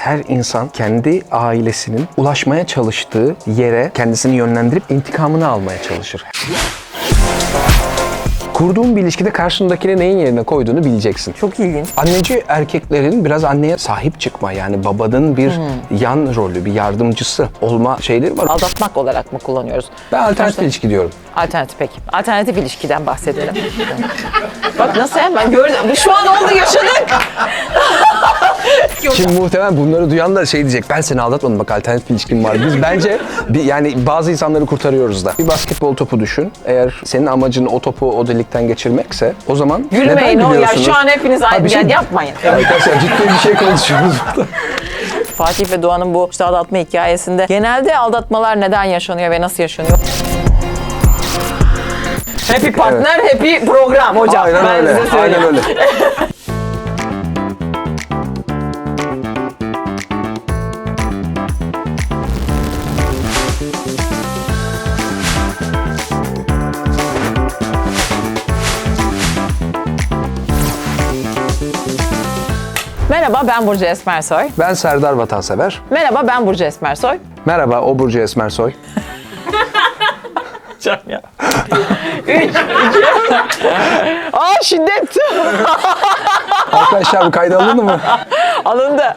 Her insan kendi ailesinin ulaşmaya çalıştığı yere kendisini yönlendirip intikamını almaya çalışır. Kurduğun bir ilişkide karşındakine neyin yerine koyduğunu bileceksin. Çok ilginç. Anneci erkeklerin biraz anneye sahip çıkma yani babanın bir yan rolü, bir yardımcısı olma şeyleri var. Aldatmak olarak mı kullanıyoruz? Ben alternatif Sonuçta- ilişki diyorum. Alternatif peki. Alternatif ilişkiden bahsedelim. Bak nasıl hemen gördüm. Şu an oldu yaşadık. Şimdi muhtemelen bunları duyan da şey diyecek. Ben seni aldatmadım bak alternatif ilişkim var. Biz bence bir, yani bazı insanları kurtarıyoruz da. Bir basketbol topu düşün. Eğer senin amacın o topu o delikten geçirmekse o zaman Gülmeyin neden o ya şu an hepiniz aynı bir şey- yani yapmayın. Arkadaşlar ciddi bir şey konuşuyoruz burada. Fatih ve Doğan'ın bu işte aldatma hikayesinde genelde aldatmalar neden yaşanıyor ve nasıl yaşanıyor? Happy partner, happy program hocam. Aynen ben öyle. size söyleyeyim. Aynen öyle. Merhaba ben Burcu Esmersoy. Ben Serdar Vatansever. Merhaba ben Burcu Esmersoy. Merhaba o Burcu Esmersoy. Can ya. Üç. Aa şiddet. Arkadaşlar bu kayda alındı mı? Alındı.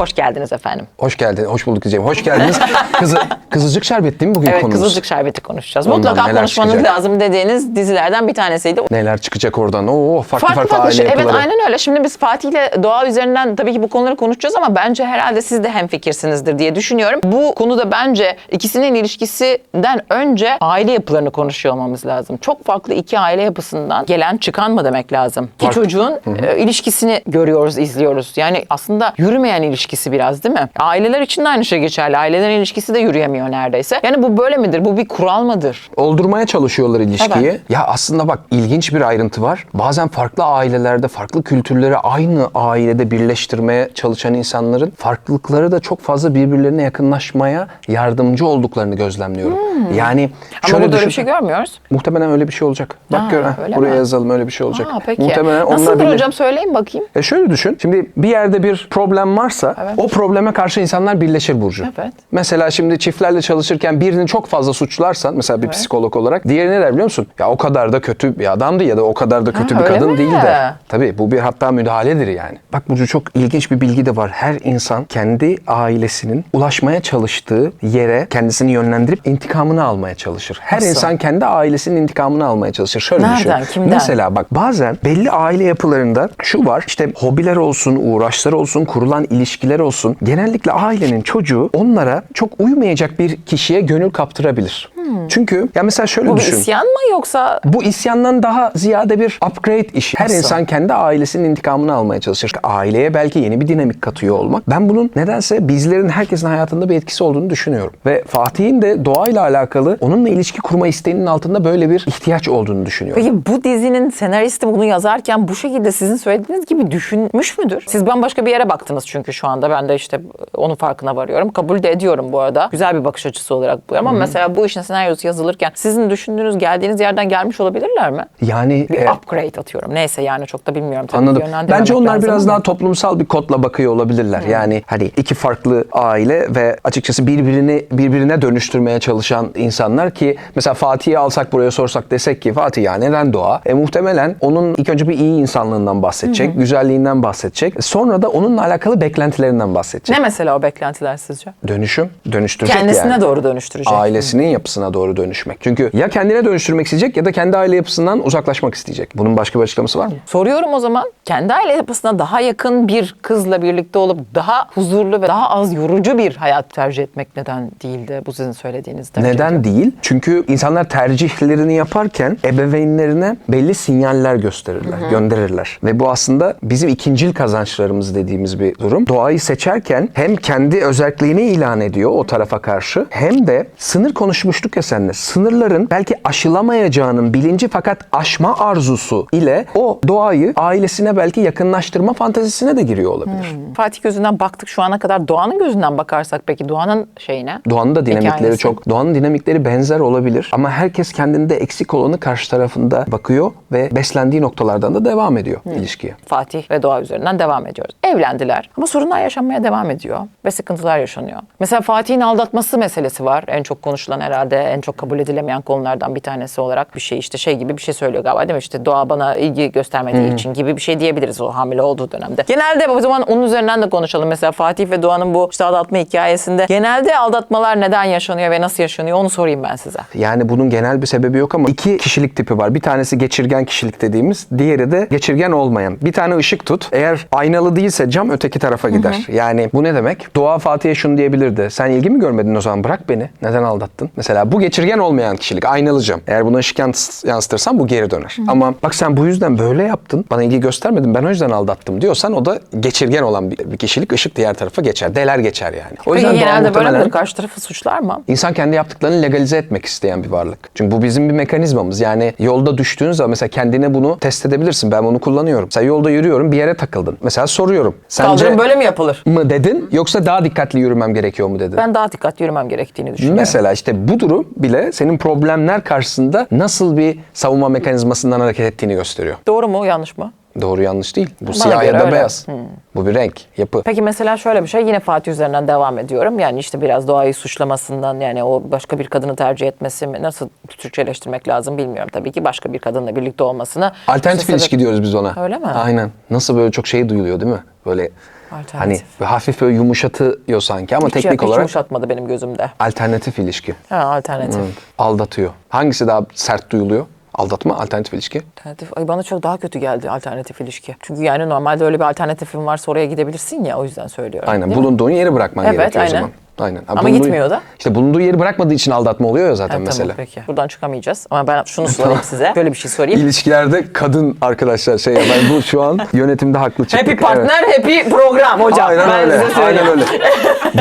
Hoş geldiniz efendim. Hoş geldin. Hoş bulduk diyeceğim. Hoş geldiniz. Kızı, kızılcık şerbet değil mi bugün Evet konumuz? Kızılcık Şerbeti konuşacağız. Ondan Mutlaka konuşmanız çıkacak? lazım dediğiniz dizilerden bir tanesiydi. Neler çıkacak oradan? Oo farklı farklı, Farklı farklı aile şey. Evet yapıları. aynen öyle. Şimdi biz Fatih ile Doğa üzerinden tabii ki bu konuları konuşacağız ama bence herhalde siz de hemfikirsinizdir diye düşünüyorum. Bu konuda bence ikisinin ilişkisinden önce aile yapılarını konuşuyor olmamız lazım. Çok farklı iki aile yapısından gelen çıkan mı demek lazım? Ki Fark- çocuğun e, ilişkisini görüyoruz, izliyoruz. Yani aslında yürümeyen ilişkisi biraz değil mi? Aileler için de aynı şey geçerli. Ailelerin ilişkisi de yürüyemiyor neredeyse. Yani bu böyle midir? Bu bir kural mıdır? Oldurmaya çalışıyorlar ilişkiyi. Evet. Ya aslında bak ilginç bir ayrıntı var. Bazen farklı ailelerde, farklı kültürleri aynı ailede birleştirmeye çalışan insanların farklılıkları da çok fazla birbirlerine yakınlaşmaya yardımcı olduklarını gözlemliyorum. Yani Hmm. Ama şöyle burada öyle bir düşün. şey görmüyoruz. Muhtemelen öyle bir şey olacak. Bak Ha, gör ha, buraya mi? yazalım öyle bir şey olacak. Aa, peki. Muhtemelen onlar Nasıldır birle- hocam söyleyin bakayım. E şöyle düşün. Şimdi bir yerde bir problem varsa Evet. o probleme karşı insanlar birleşir Burcu. Evet. Mesela şimdi çiftlerle çalışırken birini çok fazla suçlarsan mesela bir Evet. psikolog olarak diğeri ne der biliyor musun? Ya o kadar da kötü bir adamdı ya da o kadar da kötü Ha, bir kadın mi? değil de. Tabii bu bir hatta müdahaledir yani. Bak Burcu çok ilginç bir bilgi de var. Her insan kendi ailesinin ulaşmaya çalıştığı yere kendisini yönlendirip intikamını almaya çalışır. Her Nasıl? insan kendi ailesinin intikamını almaya çalışır. Şöyle Nereden, düşün. kimden? Mesela bak bazen belli aile yapılarında şu var işte hobiler olsun, uğraşlar olsun, kurulan ilişkiler olsun. Genellikle ailenin çocuğu onlara çok uymayacak bir kişiye gönül kaptırabilir. Çünkü ya mesela şöyle Hmm. Bu düşün. isyan mı yoksa Bu isyandan daha ziyade bir upgrade işi. Her Nasıl? insan kendi ailesinin intikamını almaya çalışır. Aileye belki yeni bir dinamik katıyor olmak. Ben bunun nedense bizlerin herkesin hayatında bir etkisi olduğunu düşünüyorum. Ve Fatih'in de doğayla alakalı onunla ilişki kurma isteğinin altında böyle bir ihtiyaç olduğunu düşünüyorum. Peki bu dizinin senaristi bunu yazarken bu şekilde sizin söylediğiniz gibi düşünmüş müdür? Siz bambaşka bir yere baktınız çünkü şu anda. Ben de işte onun farkına varıyorum. Kabul de ediyorum bu arada. Güzel bir bakış açısı olarak bu. Ama mesela bu işin senaryosu yazılırken sizin düşündüğünüz, geldiğiniz yerden gelmiş olabilirler mi? Yani Bir e, upgrade atıyorum. Neyse yani çok da bilmiyorum. Tabii Anladım. Bence onlar biraz ama. daha toplumsal bir kodla bakıyor olabilirler. Yani hani iki farklı aile ve açıkçası birbirini birbirine dönüştürmeye çalışan insanlar ki mesela Fatih'i alsak buraya sorsak desek ki Fatih ya neden doğa? E muhtemelen onun ilk önce bir iyi insanlığından bahsedecek, güzelliğinden bahsedecek. Sonra da onunla alakalı beklentilerinden bahsedecek. Ne mesela o beklentiler sizce? Dönüşüm, dönüştürecek Kendisine yani. doğru dönüştürecek. Ailesinin yapısına doğru dönüşmek. Çünkü ya kendine dönüştürmek isteyecek ya da kendi aile yapısından uzaklaşmak isteyecek. Bunun başka bir açıklaması var mı? Soruyorum o zaman. Kendi aile yapısına daha yakın bir kızla birlikte olup daha huzurlu ve daha az yorucu bir hayat tercih etmek neden değildi bu sizin söylediğinizde? Neden değil? Çünkü insanlar tercihlerini yaparken ebeveynlerine belli sinyaller gösterirler, gönderirler. Ve bu aslında bizim ikincil kazançlarımız dediğimiz bir durum. Doğayı seçerken hem kendi özelliğini ilan ediyor o tarafa karşı hem de sınır konuşmuşluk konuştuk ya seninle. Sınırların belki aşılamayacağının bilinci fakat aşma arzusu ile o doğayı ailesine belki yakınlaştırma fantezisine de giriyor olabilir. Fatih gözünden baktık şu ana kadar Doğan'ın gözünden bakarsak peki Doğan'ın şeyine? Doğanın da dinamikleri Hikayesi. çok, Doğanın dinamikleri benzer olabilir ama herkes kendinde eksik olanı karşı tarafında bakıyor ve beslendiği noktalardan da devam ediyor ilişkiye. Fatih ve Doğa üzerinden devam ediyoruz. Evlendiler ama sorunlar yaşanmaya devam ediyor ve sıkıntılar yaşanıyor. Mesela Fatih'in aldatması meselesi var. En çok konuşulan herhalde en çok kabul edilemeyen konulardan bir tanesi olarak bir şey işte şey gibi bir şey söylüyor galiba değil mi? İşte Doğa bana ilgi göstermediği için gibi bir şey diyebiliriz o hamile olduğu dönemde. Genelde o zaman onun üzerinden de konuşalım. Mesela Fatih ve Doğan'ın bu işte aldatma hikayesinde genelde aldatmalar neden yaşanıyor ve nasıl yaşanıyor onu sorayım ben size. Yani bunun genel bir sebebi yok ama iki kişilik tipi var. Bir tanesi geçirgen kişilik dediğimiz, diğeri de geçirgen olmayan. Bir tane ışık tut. Eğer aynalı değilse cam öteki tarafa gider. Yani bu ne demek? Doğa Fatih'e şunu diyebilirdi. Sen ilgi mi görmedin o zaman? Bırak beni. Neden aldattın? Mesela bu geçirgen olmayan kişilik. Aynalı cam. Eğer buna ışık yans- yansıtırsan bu geri döner. Ama bak sen bu yüzden böyle yaptın. Bana ilgi göstermedin. Ben o yüzden aldattım diyorsan o da geçirgen olan bir, kişilik. ışık diğer tarafa geçer. Deler geçer yani. O Peki Doğa genelde böyle midir? Karşı tarafı suçlar mı? İnsan kendi yaptıklarını legalize etmek isteyen bir varlık. Çünkü bu bizim bir mekanizmamız. Yani yolda düştüğün zaman mesela kendine bunu test edebilirsin. Ben bunu kullanıyorum. Mesela yolda yürüyorum bir yere takıldın. Mesela soruyorum. Sence Kaldırım böyle mi yapılır? mı dedin yoksa daha dikkatli yürümem gerekiyor mu dedin? Ben daha dikkatli yürümem gerektiğini düşünüyorum. Mesela işte bu durum bile senin problemler karşısında nasıl bir savunma mekanizmasından hareket ettiğini gösteriyor. Doğru mu yanlış mı? Doğru yanlış değil. Bu siyah göre ya da öyle. beyaz. Bu bir renk, yapı. Peki mesela şöyle bir şey yine Fatih üzerinden devam ediyorum. Yani işte biraz doğayı suçlamasından yani o başka bir kadını tercih etmesi mi nasıl Türkçeleştirmek lazım bilmiyorum tabii ki başka bir kadınla birlikte olmasını. Alternatif İşte ilişki sebep- diyoruz biz ona. Öyle mi? Aynen. Nasıl böyle çok şey duyuluyor değil mi? Böyle hani Alternatif. böyle hafif böyle yumuşatıyor sanki ama Hiç, teknik hiç olarak yumuşatmadı benim gözümde. alternatif ilişki. Ha, alternatif. Aldatıyor. Hangisi daha sert duyuluyor? Aldatma, alternatif ilişki. Alternatif. Ay bana çok daha kötü geldi alternatif ilişki. Çünkü yani normalde öyle bir alternatifin varsa oraya gidebilirsin ya o yüzden söylüyorum. Aynen. Değil mi? Bulunduğun yeri bırakman Evet, gerekiyor aynen. o zaman. Aynen. Ha, Ama bulunduğu- gitmiyor da. İşte bulunduğu yeri bırakmadığı için aldatma oluyor ya zaten Ha, mesela. Tamam peki. Buradan çıkamayacağız. Ama ben şunu sorayım size. Böyle bir şey sorayım. İlişkilerde kadın arkadaşlar şey ya ben bu şu an yönetimde haklı çıktık. Happy Evet. partner, happy program hocam. Aynen ben öyle. size söyleyeyim. Aynen öyle.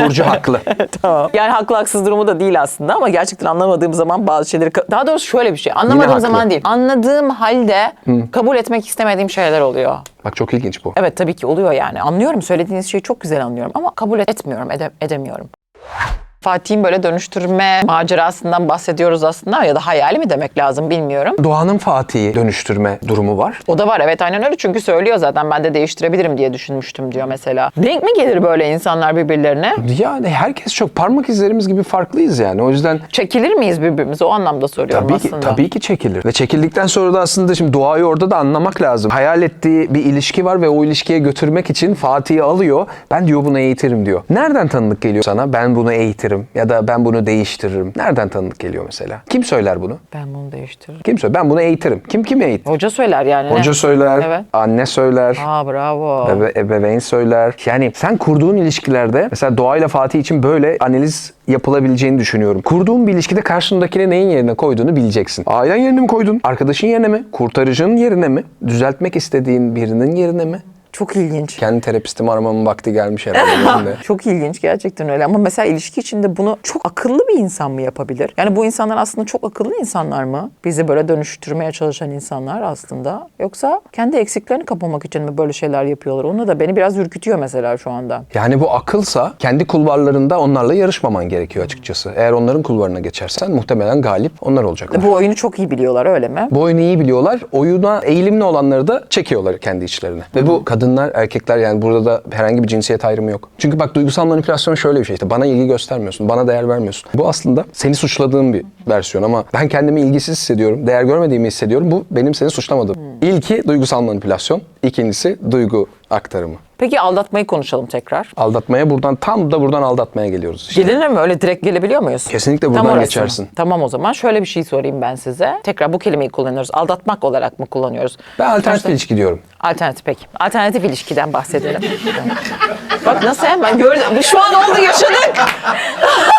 Burcu haklı. Tamam. Yani haklı haksız durumu da değil aslında ama gerçekten anlamadığım zaman bazı şeyleri... Daha doğrusu şöyle bir şey. Anlamadığım zaman değil. Anladığım halde kabul etmek istemediğim şeyler oluyor. Bak çok ilginç bu. Evet tabii ki oluyor yani. Anlıyorum söylediğiniz şeyi çok güzel anlıyorum ama kabul etmiyorum, ede- edemiyorum. you Fatih'in böyle dönüştürme macerasından bahsediyoruz aslında ya da hayali mi demek lazım bilmiyorum. Doğanın Fatih'i dönüştürme durumu var. O da var evet aynen öyle çünkü söylüyor zaten ben de değiştirebilirim diye düşünmüştüm diyor mesela. Denk mi gelir böyle insanlar birbirlerine? Yani herkes çok parmak izlerimiz gibi farklıyız yani. O yüzden Çekilir miyiz birbirimize o anlamda soruyorum Tabii ki, aslında. tabii ki çekilir. Ve çekildikten sonra da aslında şimdi doğayı orada da anlamak lazım. Hayal ettiği bir ilişki var ve o ilişkiye götürmek için Fatih'i alıyor. Ben diyor bunu eğitirim diyor. Nereden tanıdık geliyor sana? Ben bunu eğitirim ya da ben bunu değiştiririm. Nereden tanıdık geliyor mesela? Kim söyler bunu? Ben bunu değiştiririm. Kim söyler? Ben bunu eğitirim. Kim kimi eğit? Hoca söyler yani. Hoca söyler, Evet. anne söyler. Aa bravo. Ebe, ebeveyn söyler. Yani sen kurduğun ilişkilerde mesela doğayla Fatih için böyle analiz yapılabileceğini düşünüyorum. Kurduğun bir ilişkide karşındakine neyin yerine koyduğunu bileceksin. Ailen yerine mi koydun? Arkadaşın yerine mi? Kurtarıcının yerine mi? Düzeltmek istediğin birinin yerine mi? Çok ilginç. Kendi terapistimi aramamın vakti gelmiş herhalde. benim de. Çok ilginç gerçekten öyle ama mesela ilişki içinde bunu çok akıllı bir insan mı yapabilir? Yani bu insanlar aslında çok akıllı insanlar mı? Bizi böyle dönüştürmeye çalışan insanlar aslında. Yoksa kendi eksiklerini kapamak için mi böyle şeyler yapıyorlar? Onu da beni biraz ürkütüyor mesela şu anda. Yani bu akılsa kendi kulvarlarında onlarla yarışmaman gerekiyor açıkçası. Eğer onların kulvarına geçersen muhtemelen galip onlar olacaklar. Bu oyunu çok iyi biliyorlar öyle mi? Bu oyunu iyi biliyorlar. Oyuna eğilimli olanları da çekiyorlar kendi içlerine. Ve bu kadınlar, erkekler yani burada da herhangi bir cinsiyet ayrımı yok. Çünkü bak duygusal manipülasyon şöyle bir şey işte. Bana ilgi göstermiyorsun, bana değer vermiyorsun. Bu aslında seni suçladığım bir versiyon ama ben kendimi ilgisiz hissediyorum, değer görmediğimi hissediyorum. Bu benim seni suçlamadığım. İlki duygusal manipülasyon, ikincisi duygu aktarımı. Peki aldatmayı konuşalım tekrar. Aldatmaya buradan tam da buradan aldatmaya geliyoruz işte. Gelinir mi? Öyle direkt gelebiliyor muyuz? Kesinlikle Tam buradan orası. geçersin. Tamam o zaman. Şöyle bir şey sorayım ben size. Tekrar bu kelimeyi kullanıyoruz. Aldatmak olarak mı kullanıyoruz? Ben alternatif Sonuçta- ilişki diyorum. Alternatif peki. Alternatif ilişkiden bahsedelim. Bak nasıl hemen gördüm. Şu an oldu yaşadık.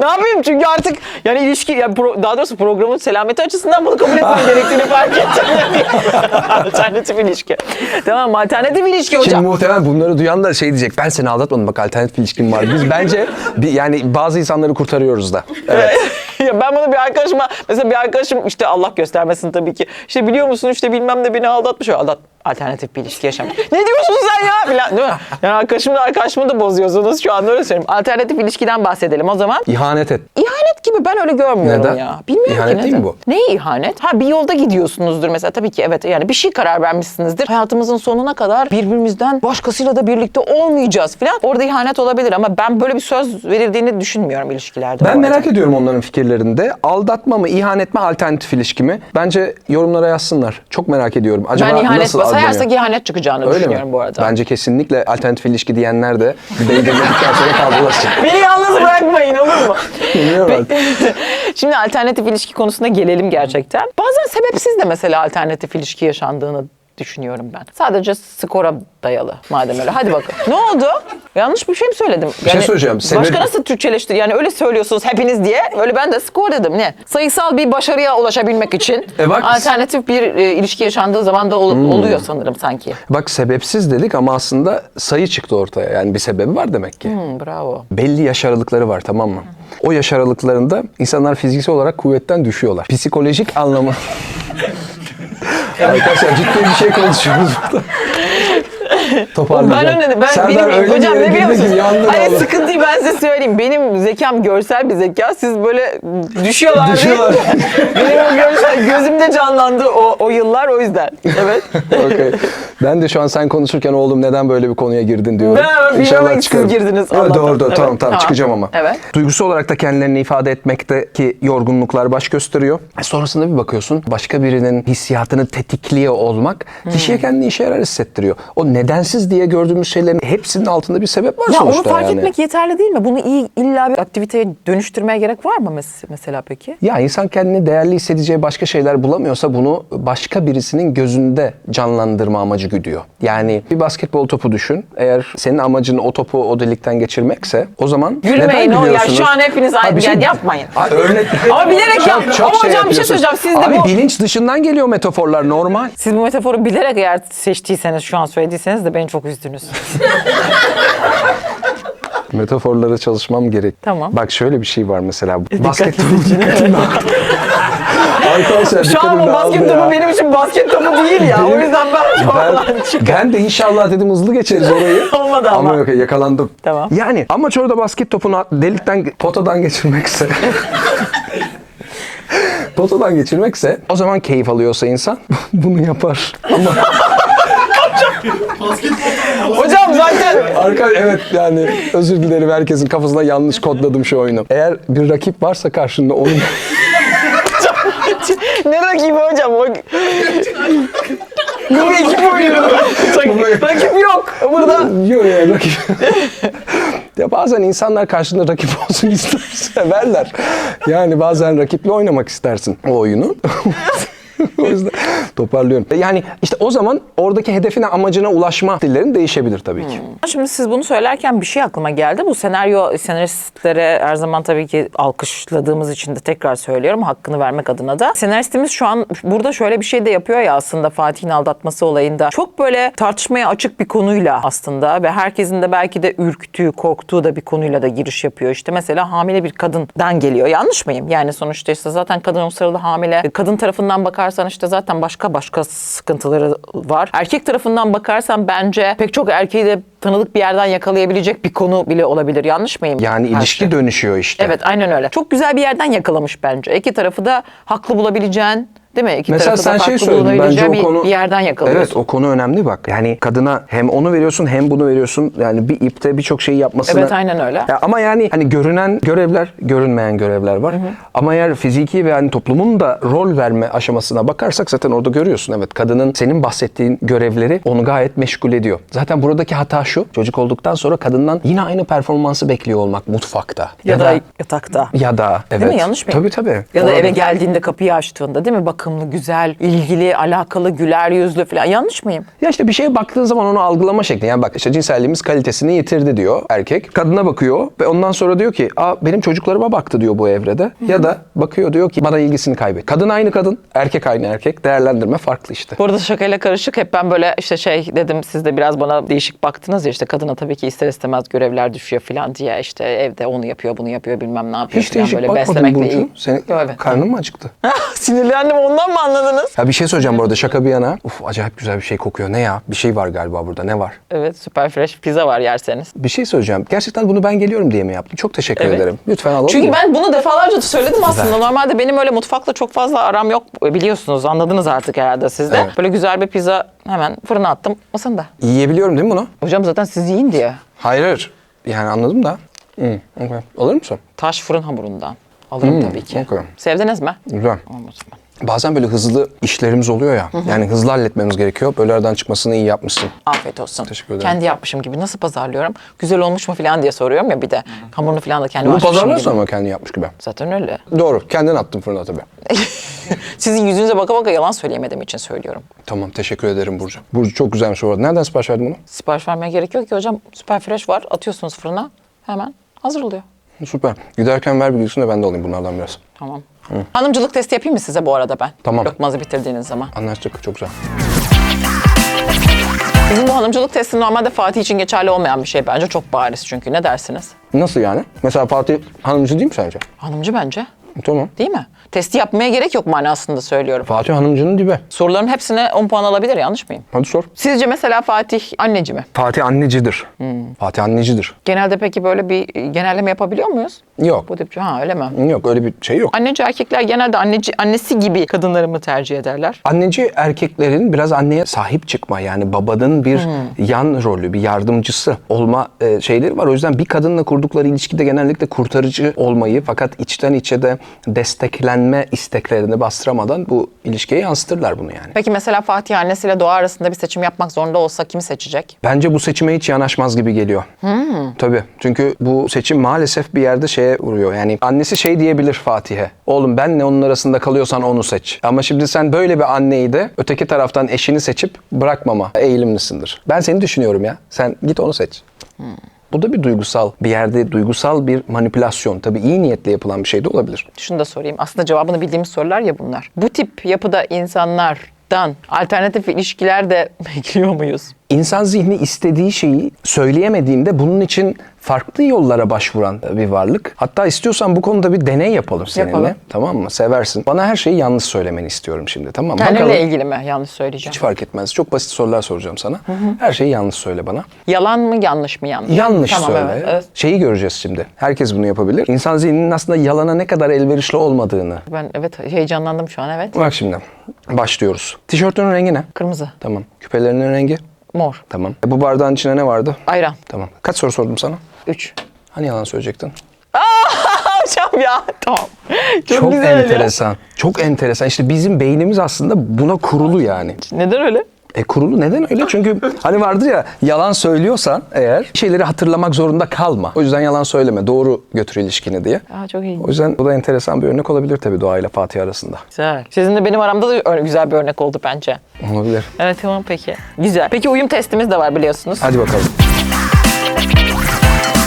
Ne yapayım çünkü artık yani ilişki yani pro- daha doğrusu programın selameti açısından bunu kabul etmem gerektiğini fark ettim. alternatif ilişki. Tamam alternatif ilişki Şimdi hocam. muhtemelen bunları duyan da şey diyecek. Ben seni aldatmadım bak alternatif ilişkin var. Biz bence bir, yani bazı insanları kurtarıyoruz da. Evet. Ya ben bunu bir arkadaşıma mesela bir arkadaşım işte Allah göstermesin tabii ki. İşte biliyor musun işte bilmem ne beni aldatmış. Aldat alternatif bir ilişki yaşamış. ne diyorsun sen ya? Falan, değil mi? Yani arkadaşımla arkadaşımı da bozuyorsunuz şu anda öyle söyleyeyim. Alternatif ilişkiden bahsedelim o zaman. İhanet et. İhanet gibi ben öyle görmüyorum Neden? ya. Bilmiyorum İhanet ki değil mi neden. bu? Ne ihanet? Ha bir yolda gidiyorsunuzdur mesela tabii ki evet yani bir şey karar vermişsinizdir. Hayatımızın sonuna kadar birbirimizden başkasıyla da birlikte olmayacağız falan. Orada ihanet olabilir ama ben böyle bir söz verildiğini düşünmüyorum ilişkilerde. Ben merak ediyorum onların fikirlerinde. Aldatma mı, ihanet mi, alternatif ilişki mi? Bence yorumlara yazsınlar. Çok merak ediyorum. Acaba ben ihanet nasıl algılanıyor? ihanet çıkacağını Öyle düşünüyorum mi? bu arada. Bence kesinlikle alternatif ilişki diyenler de beni dinledikten sonra kavgalaşacak. Beni yalnız bırakmayın olur mu? Bilmiyorum artık. Şimdi alternatif ilişki konusuna gelelim gerçekten. Bazen sebepsiz de mesela alternatif ilişki yaşandığını düşünüyorum ben. Sadece skora dayalı madem öyle. Hadi bakalım. Ne oldu? Yanlış bir şey mi söyledim? şey söyleyeceğim. Başka Sebep- nasıl Türkçeleştir? Yani öyle söylüyorsunuz hepiniz diye. Öyle ben de skor dedim. Ne? Sayısal bir başarıya ulaşabilmek için E bak- Hmm. alternatif bir e, ilişki yaşandığı zaman da ol- oluyor sanırım sanki. Bak sebepsiz dedik ama aslında sayı çıktı ortaya. Yani bir sebebi var demek ki. Hmm, bravo. Belli yaş aralıkları var tamam mı? O yaş aralıklarında insanlar fiziksel olarak kuvvetten düşüyorlar. Psikolojik anlamı... Arkadaşlar ciddi bir şey konuşuyoruz burada. Ben Toparlayacağım. öyle ben Serdar benim öyle hocam ne biliyor musunuz? Hayır sıkıntıyı ben size söyleyeyim. Benim zekam görsel bir zeka. Siz böyle düşüyorlar. Düşüyorlar. benim görsel gözümde canlandı o, o yıllar o yüzden. Evet. Okey. Ben de şu an sen konuşurken oğlum neden böyle bir konuya girdin diyorum. Ben bilmiyorum ki siz girdiniz, Evet, doğru doğru Evet. tamam tamam Tamam. çıkacağım ama. Evet. Duygusal olarak da kendilerini ifade etmekteki yorgunluklar baş gösteriyor. E Sonrasında bir bakıyorsun başka birinin hissiyatını tetikliyor olmak kişiye Hmm. kendini işe yarar hissettiriyor. O nedensiz diye gördüğümüz şeylerin hepsinin altında bir sebep var Ya onu sonuçta fark yani. etmek yeterli değil mi? Bunu iyi illa bir aktiviteye dönüştürmeye gerek var mı mes- mesela peki? Ya insan kendini değerli hissedeceği başka şeyler bulamıyorsa bunu başka birisinin gözünde canlandırma amacı güdüyor. Yani bir basketbol topu düşün. Eğer senin amacın o topu o delikten geçirmekse o zaman Gülmeyin neden o ya şu an hepiniz aynı şey- yapmayın. Örnek. Ama bilerek yap. Ama hocam bir şey söyleyeceğim. Siz de Abi bu- bilinç dışından geliyor metaforlar normal. Siz bu metaforu bilerek eğer seçtiyseniz şu an söylediyseniz de beni çok üzdünüz. Metaforlara çalışmam gerek. Tamam. Bak şöyle bir şey var mesela. Edin. dikkatimi dağıttı. Arkadaşlar Şu an bu basket topu benim için basket topu değil ya. o Benim- yüzden ben çok Ben, ben de inşallah dedim hızlı geçeriz orayı. Olmadı ama. Ama yok yakalandım. Tamam. Yani amaç orada basket topunu delikten potadan geçirmekse. potadan geçirmekse o zaman keyif alıyorsa insan bunu yapar. Ama Hocam zaten arka evet yani özür dilerim herkesin kafasına yanlış kodladım şu oyunu. Eğer bir rakip varsa karşında onun ne rakibi hocam? Bak. Bu ekip oyunu. Rakip yok burada. Yok ya rakip. ya bazen insanlar karşında rakip olsun ister severler. Yani bazen rakiple oynamak istersin o oyunu. Yüzden toparlıyorum. Yani işte o zaman oradaki hedefine amacına ulaşma dillerin değişebilir tabii ki. Şimdi siz bunu söylerken bir şey aklıma geldi. Bu senaryo senaristlere her zaman tabii ki alkışladığımız için de tekrar söylüyorum hakkını vermek adına da. Senaristimiz şu an burada şöyle bir şey de yapıyor ya aslında Fatih'in aldatması olayında. Çok böyle tartışmaya açık bir konuyla aslında ve herkesin de belki de ürktüğü, korktuğu da bir konuyla da giriş yapıyor. İşte mesela hamile bir kadından geliyor. Yanlış mıyım? Yani sonuçta işte zaten kadın o sırada hamile. Kadın tarafından bakarsan işte zaten başka başka sıkıntıları var. Erkek tarafından bakarsan bence pek çok erkeği de tanıdık bir yerden yakalayabilecek bir konu bile olabilir. Yanlış mıyım? Yani Her ilişki şey. dönüşüyor işte. Evet aynen öyle. Çok güzel bir yerden yakalamış bence. İki tarafı da haklı bulabileceğin değil mi? İki Mesela sen da şey söyledin bence o bir, konu bir yerden yakalıyorsun. Evet o konu önemli bak. Yani kadına hem onu veriyorsun hem bunu veriyorsun. Yani bir ipte birçok şeyi yapmasına. Evet, aynen öyle. Ya ama yani hani görünen görevler, görünmeyen görevler var. Ama eğer fiziki ve hani toplumun da rol verme aşamasına bakarsak zaten orada görüyorsun. Evet kadının senin bahsettiğin görevleri onu gayet meşgul ediyor. Zaten buradaki hata şu. Çocuk olduktan sonra kadından yine aynı performansı bekliyor olmak mutfakta. Ya, da, yatakta. ya da evet. mi? Yanlış mıyım? Tabii tabii. Ya da Orada- eve geldiğinde kapıyı açtığında değil mi? Bakın bakımlı, güzel, ilgili, alakalı, güler yüzlü falan. Yanlış mıyım? Ya işte bir şeye baktığın zaman onu algılama şekli. Yani bak işte cinselliğimiz kalitesini yitirdi diyor erkek. Kadına bakıyor ve ondan sonra diyor ki Aa, benim çocuklarıma baktı diyor bu evrede. Ya da bakıyor diyor ki bana ilgisini kaybet. Kadın aynı kadın, erkek aynı erkek. Değerlendirme farklı işte. Bu arada şakayla karışık hep ben böyle işte şey dedim siz de biraz bana değişik baktınız ya işte kadına tabii ki ister istemez görevler düşüyor falan diye işte evde onu yapıyor bunu yapıyor bilmem ne yapıyor Hiç falan değişik böyle bakmadın beslemekle Burcu. Senin Evet. karnın mı acıktı? Sinirlendim ondan mı anladınız? Ya bir şey söyleyeceğim bu arada şaka bir yana. Uf acayip güzel bir şey kokuyor. Ne ya? Bir şey var galiba burada. Ne var? Evet süper fresh pizza var yerseniz. Bir şey söyleyeceğim. Gerçekten bunu ben geliyorum diye mi yaptın? Çok teşekkür Evet. ederim. Lütfen alalım Çünkü mı? ben bunu defalarca söyledim aslında. Normalde benim öyle mutfakla çok fazla aram yok. Biliyorsunuz anladınız artık herhalde siz de. Evet. Böyle güzel bir pizza hemen fırına attım masanda. Yiyebiliyorum değil mi bunu? Hocam zaten siz yiyin diye. Hayır hayır. Yani anladım da. Hı, okey. Alır mısın? Taş fırın hamurundan. Alırım tabii ki. okey. Sevdiniz mi? Güzel. Tamam o zaman. Bazen böyle hızlı işlerimiz oluyor ya. Yani hızlı halletmemiz gerekiyor. Böyle aradan çıkmasını iyi yapmışsın. Afiyet olsun. Teşekkür ederim. Kendi yapmışım gibi nasıl pazarlıyorum? Güzel olmuş mu falan diye soruyorum ya bir de. Hamurunu falan da kendim pazarlarsan gibi. ama kendi yapmış gibi. Zaten öyle. Doğru. Kendin attın fırına tabii. Sizin yüzünüze baka baka yalan söyleyemediğim için söylüyorum. Tamam teşekkür ederim Burcu. Burcu çok güzelmiş bu arada. Nereden sipariş verdin bunu? Sipariş vermeye gerek yok ki hocam. Süper fresh var. Atıyorsunuz fırına. Hemen hazır oluyor. Süper. Giderken ver bilgisini de ben de alayım bunlardan biraz. Tamam. Hanımcılık testi yapayım mı size bu arada ben? Tamam. Lokmanızı bitirdiğiniz zaman. Anlaştık. Çok güzel. Bizim bu hanımcılık testi normalde Fatih için geçerli olmayan bir şey bence. Çok bariz çünkü. Ne dersiniz? Nasıl yani? Mesela Fatih hanımcı değil mi sence? Hanımcı bence. Tamam. Değil mi? Testi yapmaya gerek yok manasında söylüyorum. Fatih hanımcının dibi. Soruların hepsine 10 puan alabilir yanlış mıyım? Hadi sor. Sizce mesela Fatih anneci mi? Fatih annecidir. Fatih annecidir. Genelde peki böyle bir genelleme yapabiliyor muyuz? Yok. Bu tip ha öyle mi? Yok öyle bir şey yok. Anneci erkekler genelde anneci annesi gibi kadınları mı tercih ederler? Anneci erkeklerin biraz anneye sahip çıkma yani babanın bir yan rolü, bir yardımcısı olma e, şeyleri var. O yüzden bir kadınla kurdukları ilişkide genellikle kurtarıcı olmayı fakat içten içe de desteklenme isteklerini bastıramadan bu ilişkiye yansıtırlar bunu yani. Peki mesela Fatih annesiyle Doğa arasında bir seçim yapmak zorunda olsa kimi seçecek? Bence bu seçime hiç yanaşmaz gibi geliyor. Tabii. Çünkü bu seçim maalesef bir yerde şeye vuruyor. Yani annesi şey diyebilir Fatih'e. Oğlum benle onun arasında kalıyorsan onu seç. Ama şimdi sen böyle bir anneyi de öteki taraftan eşini seçip bırakmama eğilimlisindir. Ben seni düşünüyorum ya. Sen git onu seç. Bu da bir duygusal, bir yerde duygusal bir manipülasyon. Tabii iyi niyetle yapılan bir şey de olabilir. Şunu da sorayım. Aslında cevabını bildiğimiz sorular ya bunlar. Bu tip yapıda insanlardan alternatif ilişkiler de bekliyor muyuz? İnsan zihni istediği şeyi söyleyemediğinde bunun için farklı yollara başvuran bir varlık. Hatta istiyorsan bu konuda bir deney yapalım seninle. Yapalım. Tamam mı? Seversin. Bana her şeyi yanlış söylemeni istiyorum şimdi. Tamam mı? Kendimle Bakalım. ilgili mi? Yanlış söyleyeceğim. Hiç fark etmez. Çok basit sorular soracağım sana. Her şeyi yanlış söyle bana. Yalan mı yanlış mı yanlış? Yanlış tamam, söyle. Evet, evet. Şeyi göreceğiz şimdi. Herkes bunu yapabilir. İnsan zihninin aslında yalana ne kadar elverişli olmadığını. Ben evet heyecanlandım şu an evet. Bak şimdi. Başlıyoruz. Tişörtünün rengi ne? Kırmızı, Tamam. Küpelerinin rengi? mor, Tamam. E, bu bardağın içine ne vardı? ayran. Tamam. Kaç soru sordum sana? 3. Hani yalan söyleyecektin? Hocam ya tamam. Çok, Çok güzel ya. enteresan. Çok enteresan. İşte bizim beynimiz aslında buna kurulu yani. Neden öyle? E kurulu neden öyle? Çünkü hani vardır ya yalan söylüyorsan eğer şeyleri hatırlamak zorunda kalma. O yüzden yalan söyleme. Doğru götür ilişkini diye. Aa, çok iyi. O yüzden bu da enteresan bir örnek olabilir tabii Doğa ile Fatih arasında. Güzel. Sizin de benim aramda da güzel bir örnek oldu bence. Olabilir. Evet tamam peki. Güzel. Peki uyum testimiz de var biliyorsunuz. Hadi bakalım.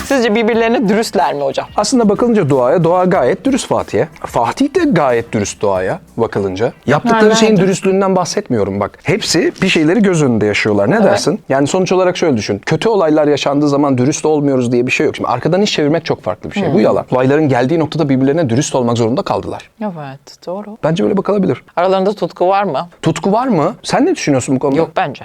Sizce birbirlerine dürüstler mi hocam? Aslında bakılınca Doğa'ya, Doğa gayet dürüst Fatih'e. Fatih de gayet dürüst Doğa'ya bakılınca. Yaptıkları Nereden şeyin dürüst? dürüstlüğünden bahsetmiyorum bak. Hepsi bir şeyleri göz önünde yaşıyorlar. Ne dersin? Yani sonuç olarak şöyle düşün. Kötü olaylar yaşandığı zaman dürüst olmuyoruz diye bir şey yok. Şimdi arkadan iş çevirmek çok farklı bir şey. Bu yalan. Olayların geldiği noktada birbirlerine dürüst olmak zorunda kaldılar. Evet doğru. Bence böyle bakılabilir. Aralarında tutku var mı? Tutku var mı? Sen ne düşünüyorsun bu konuda? Yok bence.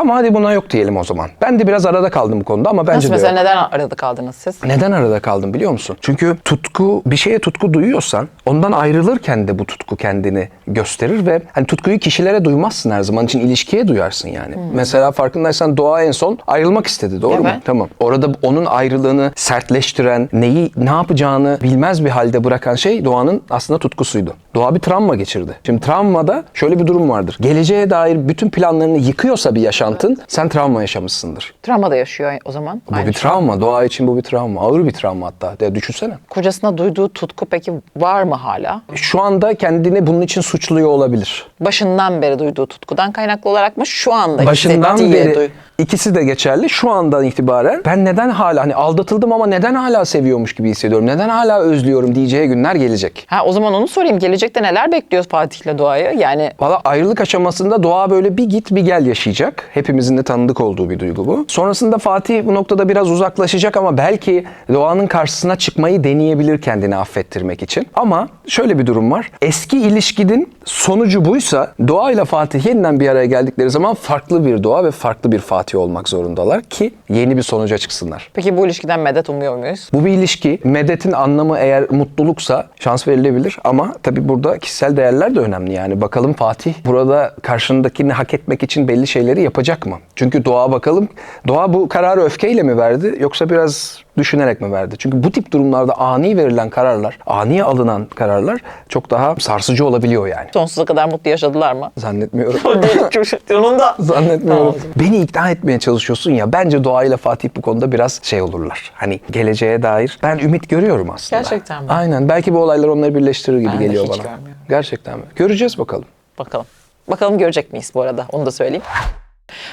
Tamam hadi buna yok diyelim o zaman. Ben de biraz arada kaldım bu konuda ama bence Nasıl de mesela yok. neden arada kaldınız siz? Neden arada kaldım biliyor musun? Çünkü tutku, bir şeye tutku duyuyorsan ondan ayrılırken de bu tutku kendini gösterir ve hani tutkuyu kişilere duymazsın her zaman için ilişkiye duyarsın yani. Mesela farkındaysan Doğa en son ayrılmak istedi doğru mu? Evet. Tamam. Orada onun ayrılığını sertleştiren, neyi ne yapacağını bilmez bir halde bırakan şey Doğan'ın aslında tutkusuydu. Doğa bir travma geçirdi. Şimdi travmada şöyle bir durum vardır. Geleceğe dair bütün planlarını yıkıyorsa bir yaşantın sen travma yaşamışsındır. Travma da yaşıyor o zaman. Bu Aynı bir şey. travma. Doğa için bu bir travma. Ağır bir travma hatta. Ya düşünsene. Kocasına duyduğu tutku peki var mı hala? Şu anda kendini bunun için suçluyor olabilir. Başından beri duyduğu tutkudan kaynaklı olarak mı şu anda Başından hissettiği beri duy- ikisi de geçerli. Şu andan itibaren ben neden hala hani aldatıldım ama neden hala seviyormuş gibi hissediyorum. Neden hala özlüyorum diyeceği günler gelecek. Ha o zaman onu sorayım. Gelecekte neler bekliyor Fatih'le Doğa'yı? Yani Valla ayrılık aşamasında doğa böyle bir git bir gel yaşayacak. Hepimizin de tanıdık olduğu bir duygu bu. Sonrasında Fatih bu noktada biraz uzaklaşacak ama belki doğanın karşısına çıkmayı deneyebilir kendini affettirmek için. Ama şöyle bir durum var. Eski ilişkinin sonucu buysa doğa ile Fatih yeniden bir araya geldikleri zaman farklı bir doğa ve farklı bir Fatih olmak zorundalar ki yeni bir sonuca çıksınlar. peki bu ilişkiden medet umuyor muyuz? Bu bir ilişki. Medetin anlamı eğer mutluluksa şans verilebilir ama tabii burada kişisel değerler de önemli. Yani bakalım Fatih burada karşındakini hak etmek için belli şeyleri yapacak mı? Çünkü Doğa bakalım. Doğa bu kararı öfkeyle mi verdi yoksa biraz düşünerek mi verdi? Çünkü bu tip durumlarda ani verilen kararlar, ani alınan kararlar çok daha sarsıcı olabiliyor yani. Sonsuza kadar mutlu yaşadılar mı? Zannetmiyorum. Onun da. Zannetmiyorum. Beni ikna etmeye çalışıyorsun ya. Bence Doğa ile Fatih bu konuda biraz şey olurlar. Hani geleceğe dair. Ben ümit görüyorum aslında. Gerçekten mi? Aynen. Belki bu olaylar onları birleştirir gibi Ben geliyor hiç bana. görmüyorum. Gerçekten mi? Göreceğiz bakalım. Bakalım. Bakalım görecek miyiz bu arada? Onu da söyleyeyim.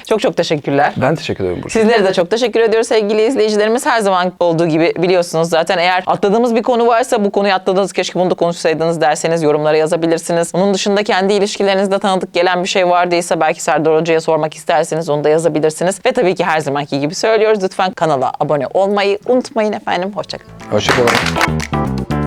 Çok çok teşekkürler. Ben teşekkür ederim Burcu. Sizlere de çok teşekkür ediyoruz sevgili izleyicilerimiz. Her zaman olduğu gibi biliyorsunuz zaten eğer atladığımız bir konu varsa bu konuyu atladınız keşke bunu da konuşsaydınız derseniz yorumlara yazabilirsiniz. Onun dışında kendi ilişkilerinizde tanıdık gelen bir şey vardıysa belki Serdar Hoca'ya sormak isterseniz onu da yazabilirsiniz. Ve tabii ki her zamanki gibi söylüyoruz lütfen kanala abone olmayı unutmayın efendim. Hoşçakalın. Hoşçakalın.